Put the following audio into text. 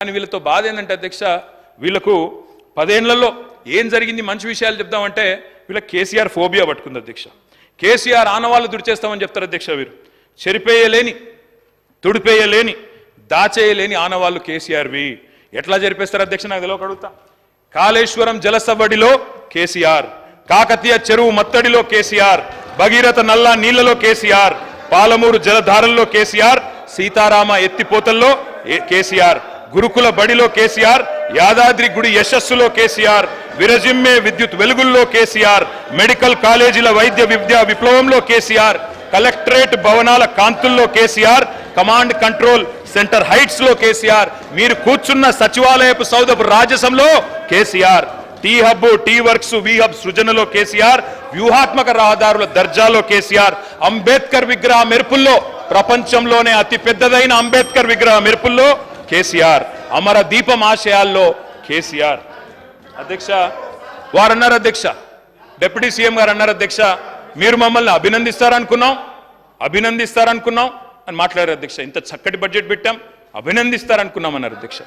కానీ వీళ్ళతో బాధ ఏంటంటే అధ్యక్ష వీళ్ళకు పదేళ్ళలో ఏం జరిగింది మంచి విషయాలు చెప్దామంటే వీళ్ళ కేసీఆర్ ఫోబియా పట్టుకుంది అధ్యక్ష. కేసీఆర్ ఆనవాళ్ళు దుడిచేస్తామని చెప్తారు అధ్యక్ష వీరు. చెరిపేయలేని తుడిపేయలేని దాచేయలేని ఆనవాళ్ళు కేసీఆర్వి. ఎట్లా జరిపేస్తారు అధ్యక్ష నాకు తెలియక అడుగుతా. కాళేశ్వరం జలసబడిలో కేసీఆర్ కాకతీయ చెరువు మత్తడిలో కేసీఆర్ భగీరథ నల్లా నీళ్ళలో కేసీఆర్ పాలమూరు జలధారల్లో కేసీఆర్ సీతారామ ఎత్తిపోతల్లో కేసీఆర్. గురుకుల బడిలో కేసీఆర్ యాదాద్రి గుడి యశస్సులో కేసీఆర్ విరజిమ్మే విద్యుత్ వెలుగుల్లో కేసీఆర్ మెడికల్ కాలేజీల వైద్య విద్యా విప్లవంలో కేసీఆర్ కలెక్టరేట్ భవనాల కాంతుల్లో కేసీఆర్ కమాండ్ కంట్రోల్ సెంటర్ హైట్స్లో కేసీఆర్ మీరు కూర్చున్న సచివాలయపు సౌదపు రాజసంలో KCR T hub T works V hub సృజనలో KCR వ్యూహాత్మక రహదారుల దర్జాలో కేసీఆర్ అంబేద్కర్ విగ్రహ మెరుపుల్లో ప్రపంచంలోనే అతి పెద్దదైన అంబేద్కర్ విగ్రహ మెరుపుల్లో కేసీఆర్. అమర దీపం ఆశయాల్లో కేసీఆర్. అధ్యక్ష వారు అన్నారు అధ్యక్ష. డిప్యూటీ సీఎం గారు అన్నారు అధ్యక్ష. మీరు మమ్మల్ని అభినందిస్తారనుకున్నాం. అభినందిస్తారనుకున్నాం అని మాట్లాడారు అధ్యక్ష. ఇంత చక్కటి బడ్జెట్ పెట్టాం. అభినందిస్తారనుకున్నాం అన్నారు అధ్యక్ష.